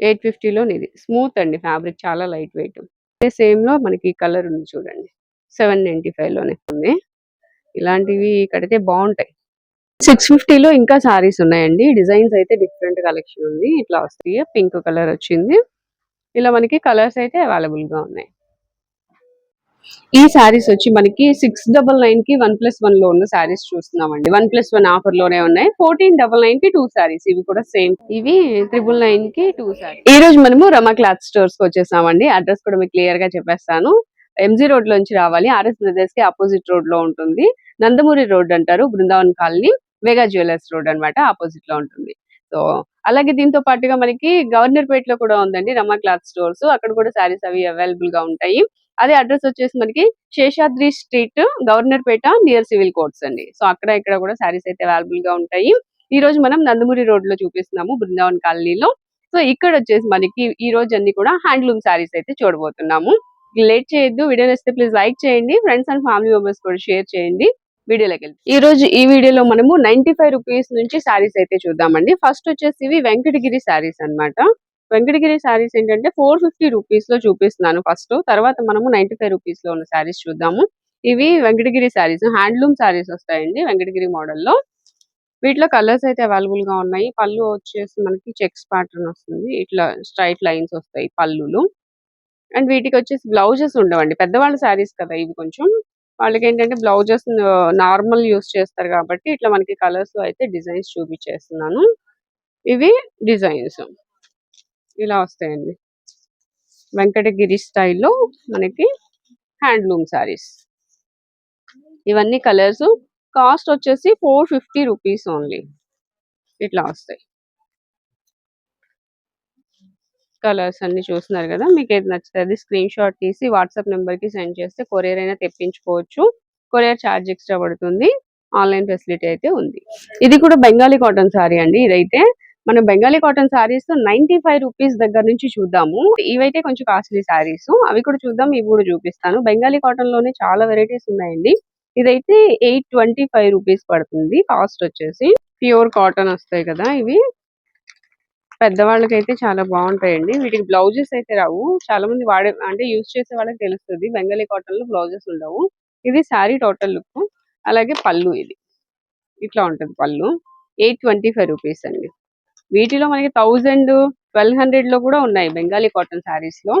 Eight ఫిఫ్టీలో ఇది smooth అండి ఫ్యాబ్రిక్ చాలా లైట్ వెయిట్. సేమ్లో మనకి కలర్ ఉంది చూడండి. సెవెన్ నైన్టీ ఫైవ్లోనే ఉంది. ఇలాంటివి కడితే బాగుంటాయి. సిక్స్ ఫిఫ్టీలో ఇంకా సారీస్ ఉన్నాయండి. డిజైన్స్ అయితే డిఫరెంట్ కలెక్షన్ ఉంది. ఇట్లా వస్తాయి. పింక్ కలర్ వచ్చింది. ఇలా మనకి కలర్స్ అయితే అవైలబుల్గా ఉన్నాయి. ఈ శారీస్ వచ్చి మనకి సిక్స్ డబల్ నైన్కి వన్ ప్లస్ వన్లో ఉన్న శారీస్ చూస్తున్నామండి. వన్ ప్లస్ వన్ ఆఫర్లోనే ఉన్నాయి. ఫోర్టీన్ డబల్ నైన్కి టూ శారీస్ ఇవి కూడా సేమ్ ఇవి త్రిబుల్ నైన్కి టూ శారీస్ ఈ రోజు మనము రమా క్లాత్ స్టోర్స్కి వచ్చేసామండి. అడ్రస్ కూడా మీకు క్లియర్గా చెప్పేస్తాను. ఎంజీ రోడ్ లోంచి రావాలి. ఆర్ఎస్ బ్రదర్స్కి ఆపోజిట్ రోడ్లో ఉంటుంది. నందమూరి రోడ్ అంటారు. Brindavan colony Vega jewellers road అన్నమాట ఆపోజిట్లో ఉంటుంది. సో అలాగే దీంతో పాటుగా మనకి గవర్నర్ పేట్లో కూడా ఉందండి రమా క్లాత్ స్టోర్స్. అక్కడ కూడా శారీస్ అవి అవైలబుల్గా ఉంటాయి. అదే అడ్రస్ వచ్చేసి మనకి Seshadri street Governorpet near civil courts అండి. సో అక్కడ ఇక్కడ కూడా శారీస్ అయితే అవైలబుల్గా ఉంటాయి. ఈ రోజు మనం నందమూరి రోడ్లో చూపిస్తున్నాము బృందావన్ కాలనీలో. సో ఇక్కడ వచ్చేసి మనకి ఈ రోజు అన్ని కూడా హ్యాండ్లూమ్ శారీస్ అయితే చూడబోతున్నాము. లేట్ చేయొద్దు వీడియో నచ్చితే ప్లీజ్ లైక్ చేయండి ఫ్రెండ్స్ అండ్ ఫ్యామిలీ మెంబర్స్ కూడా షేర్ చేయండి. వీడియోలోకి వెళ్ళి ఈ రోజు ఈ వీడియోలో మనము నైన్టీ ఫైవ్ రూపీస్ నుంచి శారీస్ అయితే చూద్దామండి. ఫస్ట్ వచ్చేసి ఇవి వెంకటగిరి శారీస్ అన్నమాట. వెంకటగిరి శారీస్ ఏంటంటే ఫోర్ ఫిఫ్టీ రూపీస్లో చూపిస్తున్నాను ఫస్ట్. తర్వాత మనము నైన్టీ ఫైవ్ రూపీస్లో ఉన్న శారీస్ చూద్దాము. ఇవి వెంకటగిరి శారీస్ హ్యాండ్లూమ్ శారీస్ వస్తాయండి వెంకటగిరి మోడల్లో. వీటిలో కలర్స్ అయితే అవైలబుల్గా ఉన్నాయి. పళ్ళు వచ్చేసి మనకి చెక్స్ ప్యాటర్న్ వస్తుంది. ఇట్లా స్ట్రైట్ లైన్స్ వస్తాయి పళ్ళులు. అండ్ వీటికి వచ్చేసి బ్లౌజెస్ ఉండవండి. పెద్దవాళ్ళ శారీస్ కదా ఇవి కొంచెం. వాళ్ళకి ఏంటంటే బ్లౌజెస్ నార్మల్ యూస్ చేస్తారు కాబట్టి ఇట్లా మనకి కలర్స్ అయితే డిజైన్స్ చూపించేస్తున్నాను. ఇవి డిజైన్స్. ఇలా వస్తాయండి. వెంకటగిరి స్టైల్లో మనకి హ్యాండ్లూమ్ శారీస్. ఇవన్నీ కలర్స్. కాస్ట్ వచ్చేసి ఫోర్ ఫిఫ్టీ రూపీస్ ఓన్లీ. ఇట్లా వస్తాయి. కలర్స్ అన్ని చూస్తున్నారు కదా మీకు ఏది నచ్చుతుంది స్క్రీన్ షాట్ తీసి వాట్సాప్ నెంబర్కి సెండ్ చేస్తే కొరియర్ అయినా తెప్పించుకోవచ్చు. కొరియర్ ఛార్జ్ ఎక్స్ట్రా పడుతుంది. ఆన్లైన్ ఫెసిలిటీ అయితే ఉంది. ఇది కూడా బెంగాలీ కాటన్ సారీ అండి ఇదైతే. మనం Bengali cotton saris ninety five rupees దగ్గర నుంచి చూద్దాము. ఇవైతే కొంచెం కాస్ట్లీ సారీస్ అవి కూడా చూద్దాం ఇవి కూడా చూపిస్తాను. బెంగాలీ కాటన్లోనే చాలా వెరైటీస్ ఉన్నాయండి. ఇదైతే ఎయిట్ ట్వంటీ ఫైవ్ రూపీస్ పడుతుంది. కాస్ట్ వచ్చేసి ప్యూర్ కాటన్ వస్తాయి కదా ఇవి. పెద్దవాళ్ళకైతే చాలా బాగుంటాయండి. వీటికి బ్లౌజెస్ అయితే రావు. చాలా మంది వాడే అంటే యూజ్ చేసే వాళ్ళకి తెలుస్తుంది. బెంగాలీ కాటన్లో బ్లౌజెస్ ఉండవు. ఇది శారీ టోటల్ లుక్. అలాగే పళ్ళు ఇది. ఇట్లా ఉంటుంది పళ్ళు. ఎయిట్ ట్వంటీ ఫైవ్ రూపీస్ అండి. వీటిలో మనకి థౌజండ్ ట్వెల్వ్ హండ్రెడ్లో కూడా ఉన్నాయి బెంగాలీ కాటన్ శారీస్లో.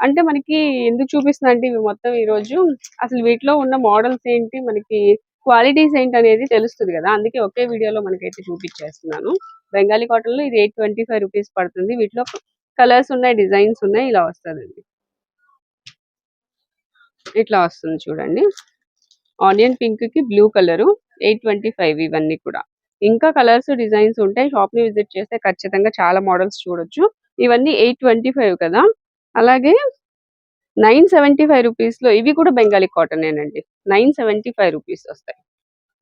అంటే మనకి ఎందుకు చూపిస్తున్నా అంటే ఇవి మొత్తం ఈ రోజు అసలు వీటిలో ఉన్న మోడల్స్ ఏంటి మనకి క్వాలిటీస్ ఏంటి అనేది తెలుస్తుంది కదా. అందుకే ఒకే వీడియోలో మనకైతే చూపించేస్తున్నాను. బెంగాలీ కాటన్లో ఇది ఎయిట్ ట్వంటీ ఫైవ్ రూపీస్ పడుతుంది. వీటిలో కలర్స్ ఉన్నాయి డిజైన్స్ ఉన్నాయి ఇలా వస్తుందండి. ఇట్లా వస్తుంది చూడండి. ఆనియన్ పింక్కి blue colour eight twenty five ఇవన్నీ కూడా. ఇంకా కలర్స్ డిజైన్స్ ఉంటాయి. షాప్ని విజిట్ చేస్తే ఖచ్చితంగా చాలా మోడల్స్ చూడొచ్చు. ఇవన్నీ ఎయిట్ ట్వంటీ ఫైవ్ కదా. అలాగే నైన్ సెవెంటీ ఫైవ్ రూపీస్లో ఇవి కూడా బెంగాలీ కాటనేనండి. నైన్ సెవెంటీ ఫైవ్ రూపీస్ వస్తాయి.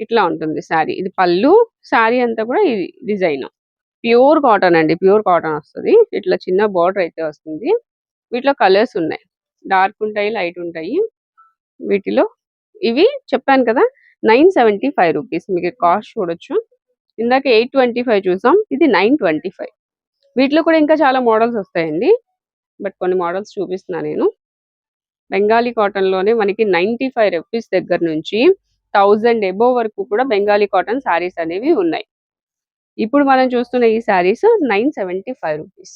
ఇట్లా ఉంటుంది శారీ. ఇది పళ్ళు శారీ అంతా కూడా ఇది డిజైన్. ప్యూర్ కాటన్ అండి. ప్యూర్ కాటన్ వస్తుంది. ఇట్లా చిన్న బార్డర్ అయితే వస్తుంది. వీటిలో కలర్స్ ఉన్నాయి. డార్క్ ఉంటాయి లైట్ ఉంటాయి. వీటిలో ఇవి చెప్పాను కదా. Nine seventy five rupees. మీకు కాస్ట్ చూడొచ్చు. ఇందాక ఎయిట్ ట్వంటీ ఫైవ్ చూసాం ఇది నైన్ ట్వంటీ ఫైవ్. వీటిలో కూడా ఇంకా చాలా మోడల్స్ వస్తాయండి. బట్ కొన్ని మోడల్స్ చూపిస్తున్నా నేను. బెంగాలీ కాటన్లోనే మనకి నైన్టీ ఫైవ్ రూపీస్ దగ్గర నుంచి థౌజండ్ ఎబో వరకు కూడా బెంగాలీ కాటన్ శారీస్ అనేవి ఉన్నాయి. ఇప్పుడు మనం చూస్తున్న ఈ saris nine seventy five rupees.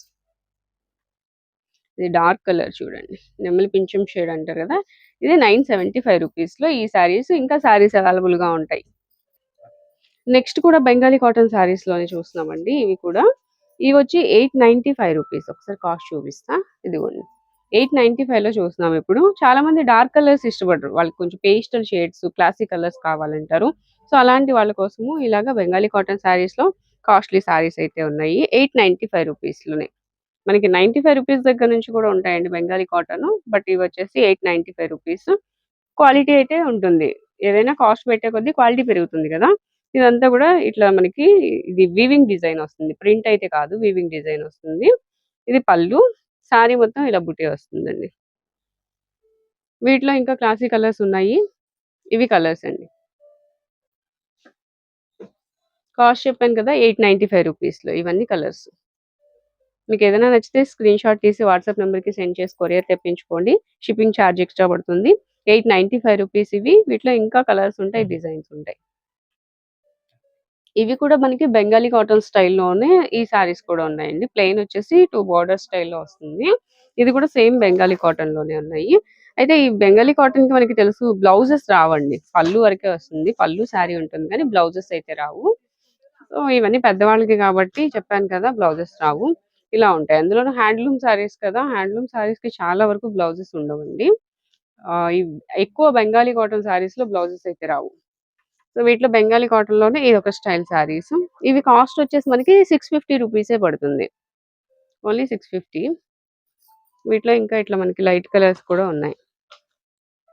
ఇది డార్క్ కలర్ చూడండి. నెమ్మలి పింఛం షేడ్ అంటారు కదా ఇది నైన్ సెవెంటీ ఫైవ్ రూపీస్లో ఈ శారీస్ ఇంకా శారీస్ అవైలబుల్గా ఉంటాయి. నెక్స్ట్ కూడా బెంగాలీ కాటన్ శారీస్లోనే చూస్తున్నామండి. ఇవి కూడా. ఇవి వచ్చి ఎయిట్ నైన్టీ ఫైవ్ రూపీస్. ఒకసారి కాస్ట్ చూపిస్తా. ఇదిగోండి. ఎయిట్ నైన్టీ ఫైవ్లో చూస్తున్నాం ఇప్పుడు. చాలా మంది డార్క్ కలర్స్ ఇష్టపడరు. వాళ్ళకి కొంచెం పేస్టల్ షేడ్స్ క్లాసిక్ కలర్స్ కావాలంటారు. సో అలాంటి వాళ్ళ కోసము ఇలాగా బెంగాలీ కాటన్ శారీస్లో కాస్ట్లీ శారీస్ అయితే ఉన్నాయి. ఎయిట్ నైన్టీ ఫైవ్ రూపీస్లోనే. మనకి నైన్టీ ఫైవ్ రూపీస్ దగ్గర నుంచి కూడా ఉంటాయండి బెంగాలీ కాటన్. బట్ ఇవి వచ్చేసి eight ninety five rupees. Quality అయితే ఉంటుంది. ఏదైనా కాస్ట్ పెట్టే కొద్దీ క్వాలిటీ పెరుగుతుంది కదా. ఇదంతా కూడా ఇట్లా మనకి ఇది వీవింగ్ డిజైన్ వస్తుంది. ప్రింట్ అయితే కాదు వీవింగ్ డిజైన్ వస్తుంది. ఇది పళ్ళు సారీ మొత్తం ఇలా బుట్టే వస్తుందండి. వీటిలో ఇంకా క్లాసిక్ కలర్స్ ఉన్నాయి. ఇవి కలర్స్ అండి. కాస్ట్ చెప్పాను కదా ఎయిట్ నైంటీ ఫైవ్ రూపీస్లో ఇవన్నీ కలర్స్ మీకు ఏదైనా నచ్చితే స్క్రీన్ షాట్ తీసి వాట్సాప్ నెంబర్కి సెండ్ చేసి కొరియర్ తెప్పించుకోండి. షిప్పింగ్ ఛార్జ్ ఎక్స్ట్రా పడుతుంది. ఎయిట్ నైంటీ ఫైవ్ రూపీస్ ఇవి. వీటిలో ఇంకా కలర్స్ ఉంటాయి డిజైన్స్ ఉంటాయి. ఇవి కూడా మనకి బెంగాలీ కాటన్ స్టైల్లోనే ఈ సారీస్ కూడా ఉన్నాయండి. ప్లెయిన్ వచ్చేసి టూ బార్డర్ స్టైల్లో వస్తుంది. ఇది కూడా సేమ్ బెంగాలీ కాటన్లోనే ఉన్నాయి. అయితే ఈ బెంగాలీ కాటన్కి మనకి తెలుసు బ్లౌజెస్ రావండి. పళ్ళు వరకే వస్తుంది. పళ్ళు శారీ ఉంటుంది కానీ బ్లౌజెస్ అయితే రావు. సో ఇవన్నీ పెద్దవాళ్ళకి కాబట్టి చెప్పాను కదా బ్లౌజెస్ రావు. ఇలా ఉంటాయి. అందులో హ్యాండ్లూమ్ సారీస్ కదా హ్యాండ్లూమ్ సారీస్కి చాలా వరకు బ్లౌజెస్ ఉండవండి. ఎక్కువ బెంగాలీ కాటన్ సారీస్లో బ్లౌజెస్ అయితే రావు. సో వీటిలో బెంగాలీ కాటన్లోనే ఇది ఒక స్టైల్ సారీస్ ఇవి కాస్ట్ వచ్చేసి మనకి సిక్స్ ఫిఫ్టీ రూపీసే పడుతుంది. Only six fifty. వీటిలో ఇంకా ఇట్లా మనకి లైట్ కలర్స్ కూడా ఉన్నాయి.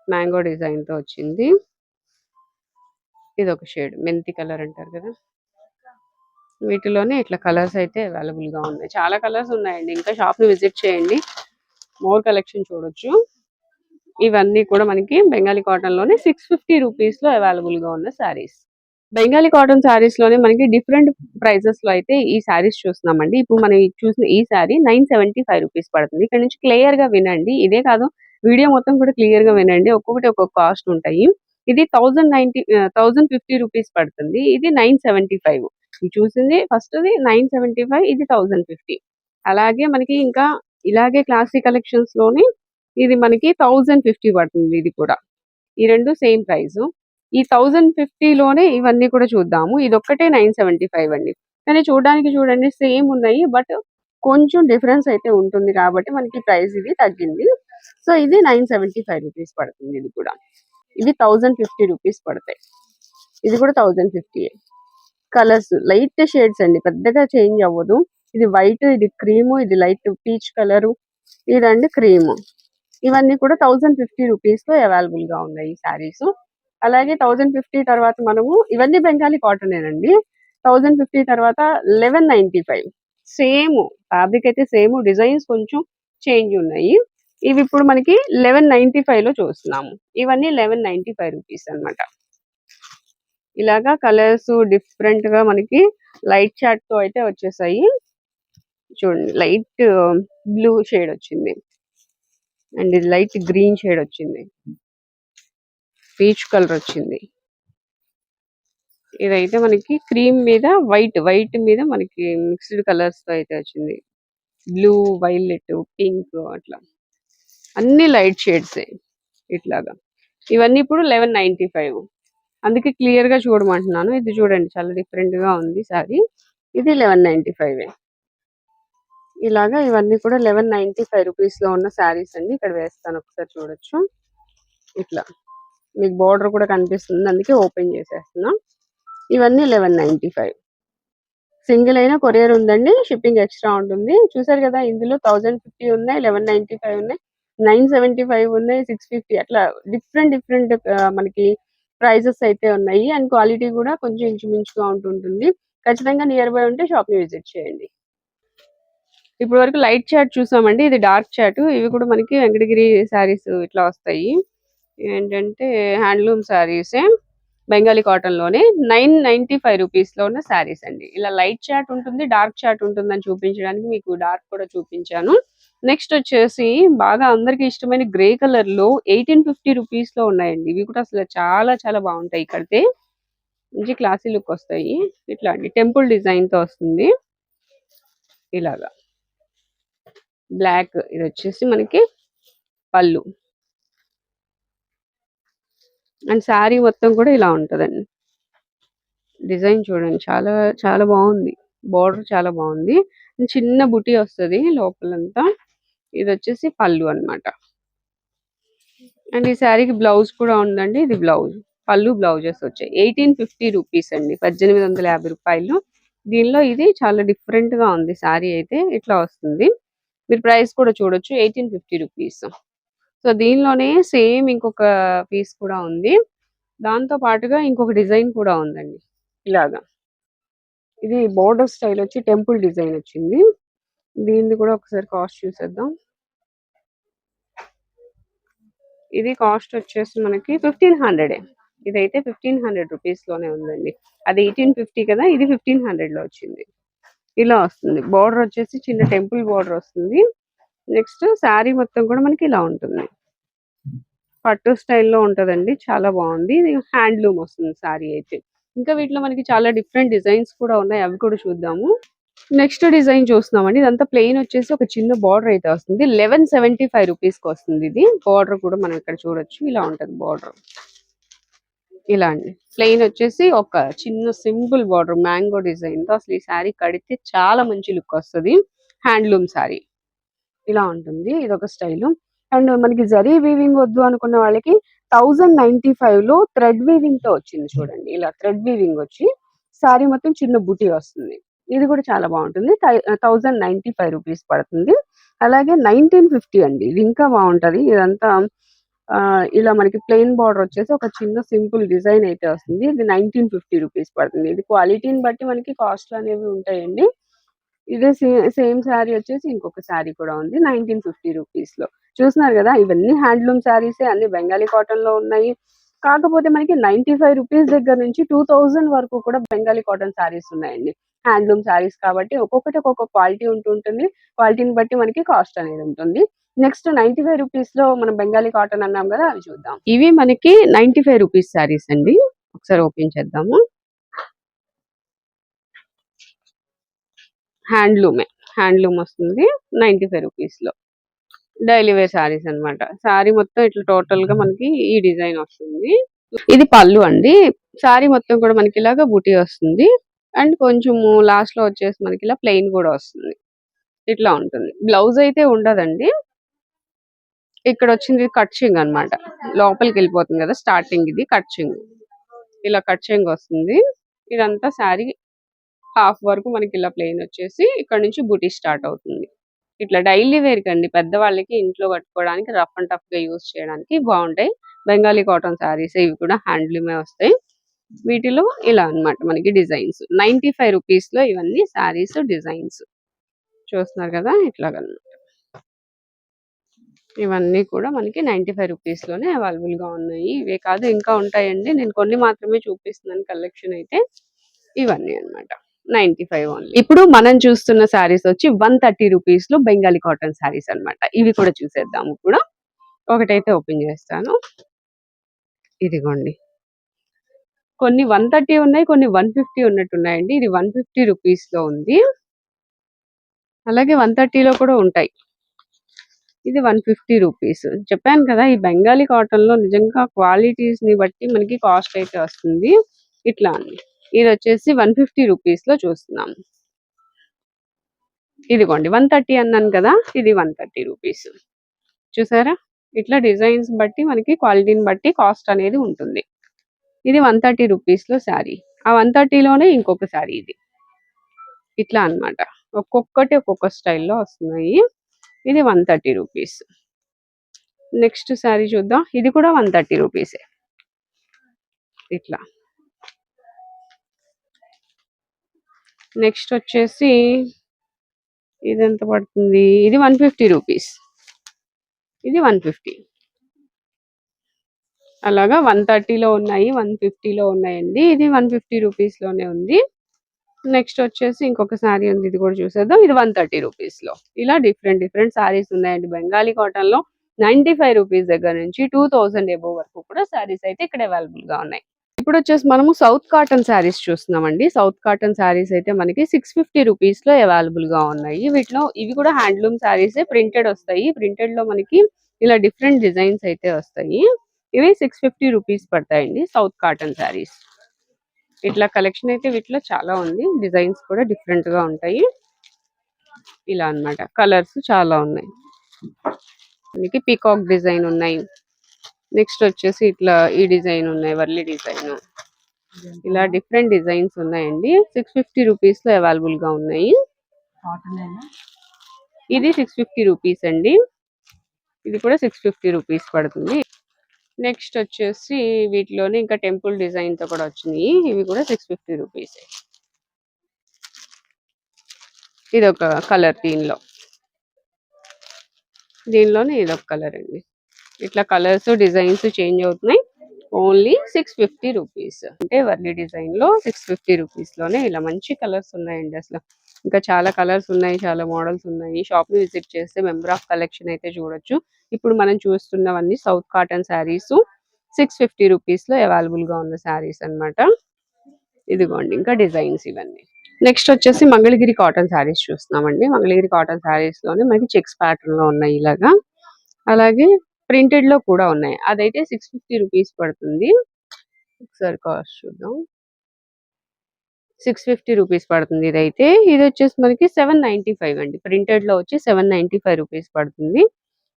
మ్యాంగో డిజైన్తో వచ్చింది. ఇది ఒక షేడ్ మెంతి కలర్ అంటారు కదా. వీటిలోనే ఇట్లా కలర్స్ అయితే అవైలబుల్గా ఉన్నాయి. చాలా కలర్స్ ఉన్నాయండి. ఇంకా షాప్ని విజిట్ చేయండి. మోర్ కలెక్షన్ చూడొచ్చు. ఇవన్నీ కూడా మనకి బెంగాలీ కాటన్లోనే సిక్స్ ఫిఫ్టీ రూపీస్లో అవైలబుల్గా ఉన్న శారీస్ బెంగాలీ కాటన్ శారీస్లోనే మనకి డిఫరెంట్ ప్రైసెస్లో అయితే ఈ శారీస్ చూస్తున్నామండి. ఇప్పుడు మనం చూసిన ఈ sari nine seventy five rupees పడుతుంది. ఇక్కడ నుంచి క్లియర్గా వినండి. ఇదే కాదు వీడియో మొత్తం కూడా క్లియర్గా వినండి. ఒక్కొక్కటి ఒక్కొక్క కాస్ట్ ఉంటాయి. ఇది thousand ninety thousand fifty rupees పడుతుంది. ఇది నైన్ సెవెంటీ ఫైవ్ ఇది చూసింది first the nine seventy five ఇది థౌసండ్ ఫిఫ్టీ అలాగే మనకి ఇంకా ఇలాగే క్లాసిక్ కలెక్షన్స్లోని ఇది మనకి థౌసండ్ ఫిఫ్టీ పడుతుంది ఇది కూడా. ఈ రెండు సేమ్ ప్రైస్ ఈ థౌసండ్లోనే ఇవన్నీ కూడా చూద్దాము. ఇది ఒక్కటే నైన్ సెవెంటీ ఫైవ్ అండి. కానీ చూడడానికి చూడండి సేమ్ ఉన్నాయి బట్ కొంచెం డిఫరెన్స్ అయితే ఉంటుంది కాబట్టి మనకి ప్రైస్ ఇది తగ్గింది. సో ఇది నైన్ సెవెంటీ ఫైవ్ రూపీస్ పడుతుంది ఇది కూడా. ఇవి థౌసండ్ ఫిఫ్టీ రూపీస్ పడతాయి. ఇది కూడా thousand fifty colours light shades అండి. పెద్దగా చేంజ్ అవ్వదు. ఇది వైట్ ఇది క్రీము ఇది లైట్ పీచ్ కలరు ఇదండి క్రీము ఇవన్నీ కూడా థౌసండ్ ఫిఫ్టీ రూపీస్లో అవైలబుల్గా ఉన్నాయి ఈ శారీస్. అలాగే థౌసండ్ ఫిఫ్టీ తర్వాత మనము ఇవన్నీ బెంగాలీ కాటన్ ఏనండి థౌసండ్ ఫిఫ్టీ తర్వాత eleven ninety five. Same fabric అయితే సేమ్ డిజైన్స్ కొంచెం చేంజ్ ఉన్నాయి. ఇవి ఇప్పుడు మనకి లెవెన్ నైన్టీ ఫైవ్లో చూస్తున్నాము. ఇవన్నీ లెవెన్ నైన్టీ ఫైవ్ రూపీస్ అనమాట ఇలాగా కలర్స్ డిఫరెంట్గా మనకి లైట్ చాట్తో అయితే వచ్చేసాయి. చూడండి లైట్ బ్లూ షేడ్ వచ్చింది. అండ్ ఇది లైట్ గ్రీన్ షేడ్ వచ్చింది. పీచ్ కలర్ వచ్చింది. ఇదైతే మనకి క్రీమ్ మీద వైట్ వైట్ మీద మనకి మిక్స్డ్ కలర్స్తో అయితే వచ్చింది. బ్లూ వైలెట్ పింక్ అట్లా. అన్ని లైట్ షేడ్స్ ఇట్లాగా. ఇవన్నీ ఇప్పుడు లెవెన్ నైన్టీ ఫైవ్. అందుకే క్లియర్గా చూడమంటున్నాను. ఇది చూడండి చాలా డిఫరెంట్గా ఉంది సారీ. ఇది లెవెన్ నైన్టీ ఫైవ్ ఇలాగా ఇవన్నీ కూడా లెవెన్ నైన్టీ ఫైవ్ రూపీస్లో ఉన్న శారీస్ అండి. ఇక్కడ వేస్తాను ఒకసారి చూడొచ్చు. ఇట్లా. మీకు బార్డర్ కూడా కనిపిస్తుంది. అందుకే ఓపెన్ చేసేస్తున్నా. ఇవన్నీ లెవెన్ నైన్టీ ఫైవ్ సింగిల్ అయినా కొరియర్ ఉందండి. షిప్పింగ్ ఎక్స్ట్రా ఉంటుంది. చూసారు కదా ఇందులో థౌజండ్ ఫిఫ్టీ ఉన్నాయి లెవెన్ నైన్టీ ఫైవ్ ఉన్నాయి నైన్ సెవెంటీ ఫైవ్ ఉన్నాయి సిక్స్ ఫిఫ్టీ అట్లా డిఫరెంట్ డిఫరెంట్ మనకి ప్రైజెస్ అయితే ఉన్నాయి. అండ్ క్వాలిటీ కూడా కొంచెం ఇంచుమించుగా ఉంటుంటుంది. ఖచ్చితంగా నియర్ బై ఉంటే షాప్ని విజిట్ చేయండి. ఇప్పుడు వరకు లైట్ చాట్ చూసామండి. ఇది డార్క్ చాట్ ఇవి కూడా మనకి వెంకటగిరి శారీస్ ఇట్లా వస్తాయి. ఏంటంటే హ్యాండ్లూమ్ శారీస్ బెంగాలీ కాటన్లోనే నైన్ నైన్టీ ఫైవ్ రూపీస్లో ఉన్న శారీస్ అండి. ఇలా లైట్ చాట్ ఉంటుంది డార్క్ చాట్ ఉంటుందని చూపించడానికి మీకు డార్క్ కూడా చూపించాను. నెక్స్ట్ వచ్చేసి బాగా అందరికి ఇష్టమైన గ్రే కలర్లో ఎయిటీన్ ఫిఫ్టీ రూపీస్లో ఉన్నాయండి. ఇవి కూడా అసలు చాలా చాలా బాగుంటాయి ఇక్కడితే. మంచి క్లాసీ లుక్ వస్తాయి. ఇట్లా అండి. టెంపుల్ డిజైన్తో వస్తుంది. ఇలాగా. బ్లాక్ ఇది వచ్చేసి మనకి పళ్ళు. అండ్ శారీ మొత్తం కూడా ఇలా ఉంటుందండి. డిజైన్ చూడండి చాలా చాలా బాగుంది. బార్డర్ చాలా బాగుంది. చిన్న బుటీ వస్తది లోపలంతా. ఇది వచ్చేసి పళ్ళు అన్నమాట. అండ్ ఈ శారీకి బ్లౌజ్ కూడా ఉందండి. ఇది బ్లౌజ్ పళ్ళు బ్లౌజెస్ వచ్చాయి. ఎయిటీన్ ఫిఫ్టీ రూపీస్ అండి. పద్దెనిమిది వందల యాభై రూపాయలు. దీనిలో ఇది చాలా డిఫరెంట్గా ఉంది. శారీ అయితే ఇట్లా వస్తుంది. మీరు ప్రైస్ కూడా చూడొచ్చు. Eighteen fifty rupees. సో దీనిలోనే సేమ్ ఇంకొక పీస్ కూడా ఉంది. దాంతో పాటుగా ఇంకొక డిజైన్ కూడా ఉందండి. ఇలాగా. ఇది బోర్డర్ స్టైల్ వచ్చి టెంపుల్ డిజైన్ వచ్చింది. దీన్ని కూడా ఒకసారి కాస్ట్ చూసేద్దాం. ఇది కాస్ట్ వచ్చేసి మనకి ఫిఫ్టీన్ హండ్రెడ్ ఇదైతే ఫిఫ్టీన్ హండ్రెడ్ రూపీస్లోనే ఉందండి. అది ఎయిటీన్ ఫిఫ్టీ కదా ఇది ఫిఫ్టీన్ హండ్రెడ్లో వచ్చింది. ఇలా వస్తుంది. బార్డర్ వచ్చేసి చిన్న టెంపుల్ బార్డర్ వస్తుంది. నెక్స్ట్ శారీ మొత్తం కూడా మనకి ఇలా ఉంటుంది. పట్టు స్టైల్లో ఉంటదండి. చాలా బాగుంది. హ్యాండ్లూమ్ వస్తుంది శారీ అయితే. ఇంకా వీటిలో మనకి చాలా డిఫరెంట్ డిజైన్స్ కూడా ఉన్నాయి. అవి కూడా చూద్దాము. నెక్స్ట్ డిజైన్ చూస్తున్నామండి. ఇదంతా ప్లెయిన్ వచ్చేసి ఒక చిన్న బార్డర్ అయితే వస్తుంది. లెవెన్ సెవెంటీ ఫైవ్ రూపీస్కి వస్తుంది ఇది. బార్డర్ కూడా మనం ఇక్కడ చూడొచ్చు. ఇలా ఉంటుంది బార్డర్. ఇలా అండి. ప్లెయిన్ వచ్చేసి ఒక చిన్న సింపుల్ బార్డర్ మ్యాంగో డిజైన్తో అసలు ఈ శారీ కడితే చాలా మంచి లుక్ వస్తుంది. హ్యాండ్లూమ్ శారీ. ఇలా ఉంటుంది. ఇది ఒక స్టైల్. అండ్ మనకి జరీ వీవింగ్ వద్దు అనుకున్న వాళ్ళకి థౌజండ్ నైన్టీ ఫైవ్లో థ్రెడ్ వీవింగ్తో వచ్చింది చూడండి. ఇలా థ్రెడ్ వీవింగ్ వచ్చి శారీ మొత్తం చిన్న బుటీ వస్తుంది. ఇది కూడా చాలా బాగుంటుంది. థౌజండ్ నైన్టీ ఫైవ్ రూపీస్ పడుతుంది. అలాగే నైన్టీన్ ఫిఫ్టీ అండి. ఇది ఇంకా బాగుంటది. ఇదంతా ఇలా మనకి ప్లెయిన్ బార్డర్ వచ్చేసి ఒక చిన్న సింపుల్ డిజైన్ అయితే వస్తుంది. ఇది నైన్టీన్ ఫిఫ్టీ రూపీస్ పడుతుంది. ఇది క్వాలిటీని బట్టి మనకి కాస్ట్ అనేవి ఉంటాయండి. ఇదే సేమ్ శారీ వచ్చేసి ఇంకొక శారీ కూడా ఉంది నైన్టీన్ ఫిఫ్టీ రూపీస్లో. చూస్తున్నారు కదా ఇవన్నీ హ్యాండ్లూమ్ శారీసే అన్ని బెంగాలీ కాటన్లో ఉన్నాయి. కాకపోతే మనకి నైన్టీ ఫైవ్ రూపీస్ దగ్గర నుంచి టూ థౌజండ్ వరకు కూడా బెంగాలీ కాటన్ శారీస్ ఉన్నాయండి. హ్యాండ్లూమ్ శారీస్ కాబట్టి ఒక్కొక్కటి ఒక్కొక్క క్వాలిటీ ఉంటుంటుంది. క్వాలిటీని బట్టి మనకి కాస్ట్ అనేది ఉంటుంది. నెక్స్ట్ నైన్టీ ఫైవ్ రూపీస్లో మనం బెంగాలీ కాటన్ అన్నాం కదా అవి చూద్దాం. ఇవి మనకి నైన్టీ ఫైవ్ రూపీస్ శారీస్ అండి. ఒకసారి ఓపెన్ చేద్దాము. హ్యాండ్లూమే హ్యాండ్లూమ్ వస్తుంది నైన్టీ ఫైవ్ రూపీస్లో. డైలీ వేర్ శారీస్ అన్నమాట. శారీ మొత్తం ఇట్లా టోటల్గా మనకి ఈ డిజైన్ వస్తుంది. ఇది పళ్ళు అండి. శారీ మొత్తం కూడా మనకి ఇలాగా బుటీ వస్తుంది. అండ్ కొంచెము లాస్ట్లో వచ్చేసి మనకి ఇలా ప్లెయిన్ కూడా వస్తుంది. ఇట్లా ఉంటుంది. బ్లౌజ్ అయితే ఉండదండి. ఇక్కడ వచ్చింది కట్చింగ్ అన్నమాట. లోపలికి వెళ్ళిపోతుంది కదా స్టార్టింగ్ ఇది కట్చింగ్. ఇలా కట్చింగ్ వస్తుంది. ఇదంతా శారీ హాఫ్ వరకు మనకి ఇలా ప్లెయిన్ వచ్చేసి ఇక్కడ నుంచి బుటీ స్టార్ట్ అవుతుంది. ఇట్లా డైలీ వేర్ కండి పెద్దవాళ్ళకి ఇంట్లో కట్టుకోవడానికి రఫ్ అండ్ టఫ్గా యూజ్ చేయడానికి బాగుంటాయి. బెంగాలీ కాటన్ శారీస్ ఇవి కూడా హ్యాండ్లూమే వస్తాయి. వీటిలో ఇలా అన్నమాట మనకి డిజైన్స్. నైన్టీ ఫైవ్ రూపీస్లో ఇవన్నీ శారీస్ డిజైన్స్. చూస్తున్నారు కదా ఇట్లాగన్నా ఇవన్నీ కూడా మనకి నైన్టీ ఫైవ్ రూపీస్లోనే అవైలబుల్గా ఉన్నాయి. ఇవే కాదు ఇంకా ఉంటాయండి. నేను కొన్ని మాత్రమే చూపిస్తున్నాను కలెక్షన్ అయితే. ఇవన్నీ అన్నమాట. Ninety five only. ఇప్పుడు మనం చూస్తున్న శారీస్ వచ్చి వన్ థర్టీ రూపీస్లో బెంగాలీ కాటన్ శారీస్ అన్నమాట. ఇవి కూడా చూసేద్దాము కూడా ఒకటైతే ఓపెన్ చేస్తాను. ఇదిగోండి. కొన్ని వన్ థర్టీ ఉన్నాయి కొన్ని వన్ ఫిఫ్టీ ఉన్నట్టు ఉన్నాయండి. ఇది వన్ ఫిఫ్టీ రూపీస్లో ఉంది. అలాగే వన్లో కూడా ఉంటాయి. ఇది వన్ ఫిఫ్టీ రూపీస్ చెప్పాను కదా ఈ బెంగాలీ కాటన్లో నిజంగా క్వాలిటీస్ని బట్టి మనకి కాస్ట్ అయితే వస్తుంది. ఇట్లా అండి. ఇది వచ్చేసి వన్ ఫిఫ్టీ రూపీస్లో చూస్తున్నాం. ఇదిగోండి వన్ థర్టీ అన్నాను కదా ఇది వన్ థర్టీ రూపీస్ చూసారా? ఇట్లా డిజైన్స్ బట్టి మనకి క్వాలిటీని బట్టి కాస్ట్ అనేది ఉంటుంది. ఇది వన్ థర్టీ రూపీస్లో శారీ. ఆ వన్లోనే ఇంకొక శారీ ఇది. ఇట్లా అన్నమాట. ఒక్కొక్కటి ఒక్కొక్క స్టైల్లో వస్తున్నాయి. ఇది one thirty rupees. Next sari చూద్దాం. ఇది కూడా వన్ థర్టీ రూపీసే. ఇట్లా. నెక్స్ట్ వచ్చేసి ఇది ఎంత పడుతుంది? ఇది వన్ ఫిఫ్టీ రూపీస్. ఇది వన్ ఫిఫ్టీ. అలాగా వన్ థర్టీలో ఉన్నాయి వన్ ఫిఫ్టీలో ఉన్నాయండి. ఇది వన్ ఫిఫ్టీ రూపీస్లోనే ఉంది. నెక్స్ట్ వచ్చేసి ఇంకొక శారీ ఉంది ఇది కూడా చూసేద్దాం. ఇది వన్ థర్టీ రూపీస్లో ఇలా డిఫరెంట్ డిఫరెంట్ శారీస్ ఉన్నాయండి. బెంగాలీ కాటన్లో నైంటీ ఫైవ్ రూపీస్ దగ్గర నుంచి టూ థౌజండ్ ఎబో వరకు కూడా శారీస్ అయితే ఇక్కడ అవైలబుల్గా ఉన్నాయి. ఇప్పుడు వచ్చేసి మనము సౌత్ కాటన్ శారీస్ చూస్తున్నామండి. సౌత్ కాటన్ శారీస్ అయితే మనకి సిక్స్ ఫిఫ్టీ రూపీస్లో అవైలబుల్గా ఉన్నాయి. వీటిలో ఇవి కూడా హ్యాండ్లూమ్ శారీసే ప్రింటెడ్ వస్తాయి. ప్రింటెడ్లో మనకి ఇలా డిఫరెంట్ డిజైన్స్ అయితే వస్తాయి. ఇవి సిక్స్ ఫిఫ్టీ రూపీస్ పడతాయండి సౌత్ కాటన్ శారీస్. ఇట్లా కలెక్షన్ అయితే వీటిలో చాలా ఉంది. డిజైన్స్ కూడా డిఫరెంట్గా ఉంటాయి. ఇలా అన్నమాట. కలర్స్ చాలా ఉన్నాయి. మనకి పీకాక్ డిజైన్ ఉన్నాయి. నెక్స్ట్ వచ్చేసి ఇట్లా ఈ డిజైన్ ఉన్నాయి వర్లీ డిజైన్ ఇలా డిఫరెంట్ డిజైన్స్ ఉన్నాయండి. సిక్స్ ఫిఫ్టీ రూపీస్లో అవైలబుల్గా ఉన్నాయి. ఇది సిక్స్ ఫిఫ్టీ రూపీస్ అండి. ఇది కూడా సిక్స్ ఫిఫ్టీ రూపీస్ పడుతుంది. నెక్స్ట్ వచ్చేసి వీటిలోనే ఇంకా టెంపుల్ డిజైన్తో కూడా వచ్చినాయి. ఇవి కూడా సిక్స్ ఫిఫ్టీ రూపీస్ ఇది ఒక కలర్ దీనిలో. దీనిలోనే ఇది ఒక కలర్ అండి. ఇట్లా కలర్స్ డిజైన్స్ చేంజ్ అవుతున్నాయి. ఓన్లీ సిక్స్ ఫిఫ్టీ రూపీస్ అంటే వర్లీ డిజైన్లో సిక్స్ ఫిఫ్టీ రూపీస్లోనే ఇలా మంచి కలర్స్ ఉన్నాయండి అసలు. ఇంకా చాలా కలర్స్ ఉన్నాయి చాలా మోడల్స్ ఉన్నాయి. షాప్ని విజిట్ చేస్తే మెంబర్ ఆఫ్ కలెక్షన్ అయితే చూడొచ్చు. ఇప్పుడు మనం చూస్తున్నవన్నీ south cotton saris. Six fifty రూపీస్లో అవైలబుల్గా ఉన్న శారీస్ అన్నమాట. ఇదిగోండి ఇంకా డిజైన్స్ ఇవన్నీ. నెక్స్ట్ వచ్చేసి మంగళగిరి కాటన్ శారీస్ చూస్తున్నామండి. మంగళగిరి కాటన్ శారీస్లోనే మనకి చెక్స్ ప్యాటర్న్లో ఉన్నాయి ఇలాగా. అలాగే ప్రింటెడ్లో కూడా ఉన్నాయి. అదైతే సిక్స్ ఫిఫ్టీ రూపీస్ పడుతుంది. ఒకసారి కాస్ట్ చూద్దాం. సిక్స్ ఫిఫ్టీ రూపీస్ పడుతుంది ఇదైతే. ఇది వచ్చేసి మనకి సెవెన్ నైంటీ ఫైవ్ అండి. ప్రింటెడ్లో వచ్చి సెవెన్ నైన్టీ ఫైవ్ రూపీస్ పడుతుంది.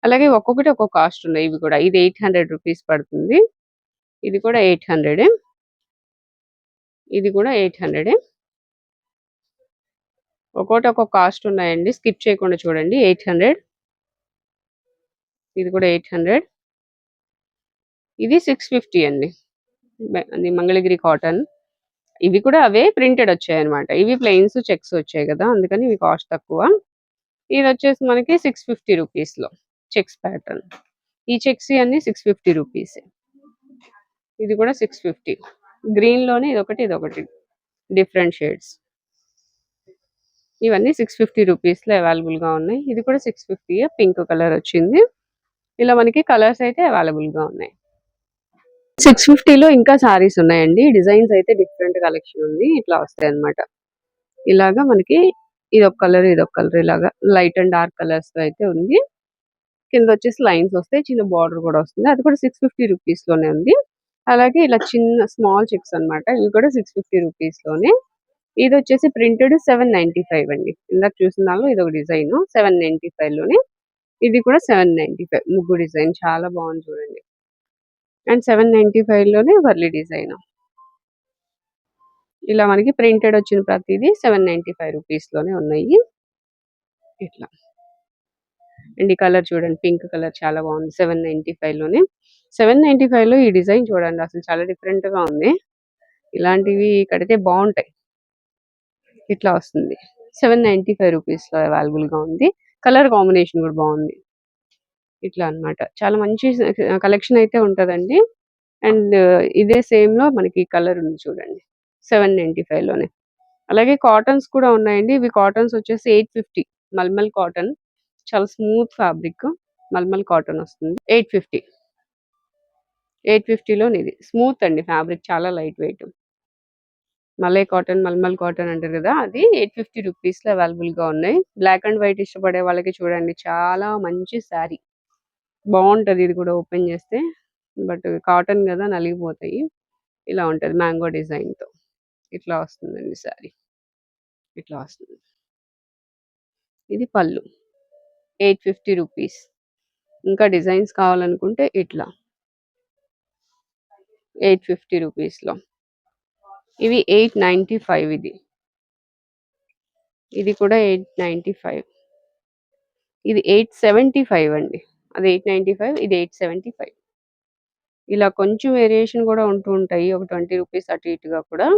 అలాగే ఒక్కొక్కటి ఒక్కొక్క కాస్ట్ ఉన్నాయి ఇవి కూడా. ఇది ఎయిట్ హండ్రెడ్ రూపీస్ పడుతుంది. ఇది కూడా ఎయిట్ హండ్రెడ్ ఇది కూడా ఎయిట్ హండ్రెడ్ ఒక్కొక్కటి ఒక్కొక్క కాస్ట్ ఉన్నాయండి. స్కిప్ చేయకుండా చూడండి. Eight hundred. ఇది కూడా ఎయిట్ హండ్రెడ్. ఇది సిక్స్ ఫిఫ్టీ అండి. అది మంగళగిరి కాటన్. ఇవి కూడా అవే ప్రింటెడ్ వచ్చాయి అనమాట ఇవి ప్లెయిన్స్ చెక్స్ వచ్చాయి కదా అందుకని ఇవి కాస్ట్ తక్కువ. ఇది వచ్చేసి మనకి సిక్స్ ఫిఫ్టీ రూపీస్లో చెక్స్ ప్యాటర్న్ ఈ చెక్స్ అన్ని సిక్స్ ఫిఫ్టీ రూపీస్ ఇది కూడా సిక్స్ ఫిఫ్టీ గ్రీన్లోనే ఇది ఒకటి ఇది ఒకటి. డిఫరెంట్ షేడ్స్ ఇవన్నీ సిక్స్ ఫిఫ్టీ రూపీస్లో అవైలబుల్గా ఉన్నాయి. ఇది కూడా సిక్స్ ఫిఫ్టీ పింక్ కలర్ వచ్చింది. ఇలా మనకి కలర్స్ అయితే అవైలబుల్గా ఉన్నాయి. సిక్స్ ఫిఫ్టీలో ఇంకా సారీస్ ఉన్నాయండి. డిజైన్స్ అయితే డిఫరెంట్ కలెక్షన్ ఉంది. ఇట్లా వస్తాయి అనమాట ఇలాగా మనకి ఇది ఒక కలర్ ఇది ఒక కలర్ ఇలాగా లైట్ అండ్ డార్క్ కలర్స్ అయితే ఉంది. కింద వచ్చేసి లైన్స్ వస్తాయి. చిన్న బార్డర్ కూడా వస్తుంది. అది కూడా సిక్స్ ఫిఫ్టీ రూపీస్లోనే ఉంది. అలాగే ఇలా చిన్న స్మాల్ చెక్స్ అన్నమాట. ఇవి కూడా సిక్స్ ఫిఫ్టీ రూపీస్లోనే ఇది వచ్చేసి ప్రింటెడ్ సెవెన్ నైన్టీ ఫైవ్ అండి. ఇందాక చూసిన దానిలో ఇది ఒక డిజైన్ సెవెన్ నైంటీ ఫైవ్లోనే. ఇది కూడా సెవెన్ నైన్టీ ఫైవ్ ముగ్గు డిజైన్ చాలా బాగుంది చూడండి. అండ్ సెవెన్ నైన్టీ ఫైవ్లోనే వర్లీ డిజైన్. ఇలా మనకి ప్రింటెడ్ వచ్చిన ప్రతిదీ సెవెన్ నైన్టీ ఫైవ్ రూపీస్లోనే ఉన్నాయి. ఇట్లా. అండ్ ఈ కలర్ చూడండి పింక్ కలర్ చాలా బాగుంది సెవెన్ నైంటీ ఫైవ్లోనే. సెవెన్ నైన్టీ ఫైవ్లో ఈ డిజైన్ చూడండి అసలు చాలా డిఫరెంట్గా ఉంది. ఇలాంటివి కడితే బాగుంటాయి. ఇట్లా వస్తుంది. సెవెన్ నైన్టీ ఫైవ్ రూపీస్లో అవైలబుల్గా ఉంది. కలర్ కాంబినేషన్ కూడా బాగుంది. ఇట్లా అన్నమాట. చాలా మంచి కలెక్షన్ అయితే ఉంటదండి. అండ్ ఇదే సేమ్లో మనకి కలర్ ఉంది చూడండి. సెవెన్ నైన్టీ ఫైవ్లోనే. అలాగే కాటన్స్ కూడా ఉన్నాయండి. ఇవి కాటన్స్ వచ్చేసి ఎయిట్ ఫిఫ్టీ మల్మల్ కాటన్ చాలా స్మూత్ ఫ్యాబ్రిక్ మల్మల్ కాటన్ వస్తుంది. ఎయిట్ ఫిఫ్టీ ఎయిట్ ఫిఫ్టీలోని ఇది. స్మూత్ అండి ఫ్యాబ్రిక్ చాలా light weight malai cotton mulmul cotton అంటారు కదా అది ఎయిట్ ఫిఫ్టీ రూపీస్లో అవైలబుల్గా ఉన్నాయి. బ్లాక్ అండ్ వైట్ ఇష్టపడే వాళ్ళకి చూడండి. చాలా మంచి శారీ బాగుంటుంది ఇది కూడా ఓపెన్ చేస్తే. బట్ కాటన్ కదా నలిగిపోతాయి. ఇలా ఉంటుంది మ్యాంగో డిజైన్తో. ఇట్లా వస్తుందండి శారీ. ఇట్లా వస్తుంది. ఇది పళ్ళు. Eight fifty rupees. ఇంకా డిజైన్స్ కావాలనుకుంటే ఇట్లా. ఎయిట్ ఫిఫ్టీ రూపీస్లో. ఇవి ఎయిట్ నైంటీ ఫైవ్ ఇది. ఇది కూడా ఎయిట్ నైంటీ ఫైవ్. ఇది ఎయిట్ సెవెంటీ ఫైవ్ అండి. అది ఎయిట్ నైంటీ ఫైవ్ ఇది ఎయిట్ సెవెంటీ ఫైవ్. ఇలా కొంచెం వేరియేషన్ కూడా ఉంటూ ఉంటాయి ఒక ట్వంటీ రూపీస్ అటు ఇటుగా కూడా.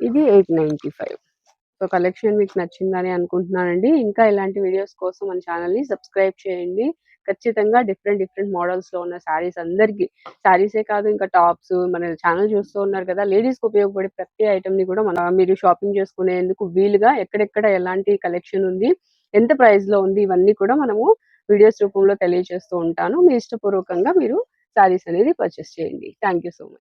ఇది eight ninety five. So collection మీకు నచ్చిందని అనుకుంటున్నానండి. ఇంకా ఇలాంటి వీడియోస్ కోసం మన ఛానల్ని సబ్స్క్రైబ్ చేయండి. ఖచ్చితంగా డిఫరెంట్ డిఫరెంట్ మోడల్స్లో ఉన్న శారీస్ అందరికీ శారీసే కాదు ఇంకా టాప్స్ మన ఛానల్ చూస్తూ ఉన్నారు కదా లేడీస్కి ఉపయోగపడే ప్రతి ఐటమ్ని కూడా మన మీరు షాపింగ్ చేసుకునేందుకు వీలుగా ఎక్కడెక్కడ ఎలాంటి కలెక్షన్ ఉంది ఎంత ప్రైస్లో ఉంది ఇవన్నీ కూడా మనము వీడియోస్ రూపంలో తెలియజేస్తూ ఉంటాను. మీ ఇష్టపూర్వకంగా మీరు శారీస్ అనేది పర్చేస్ చేయండి. Thank you so much.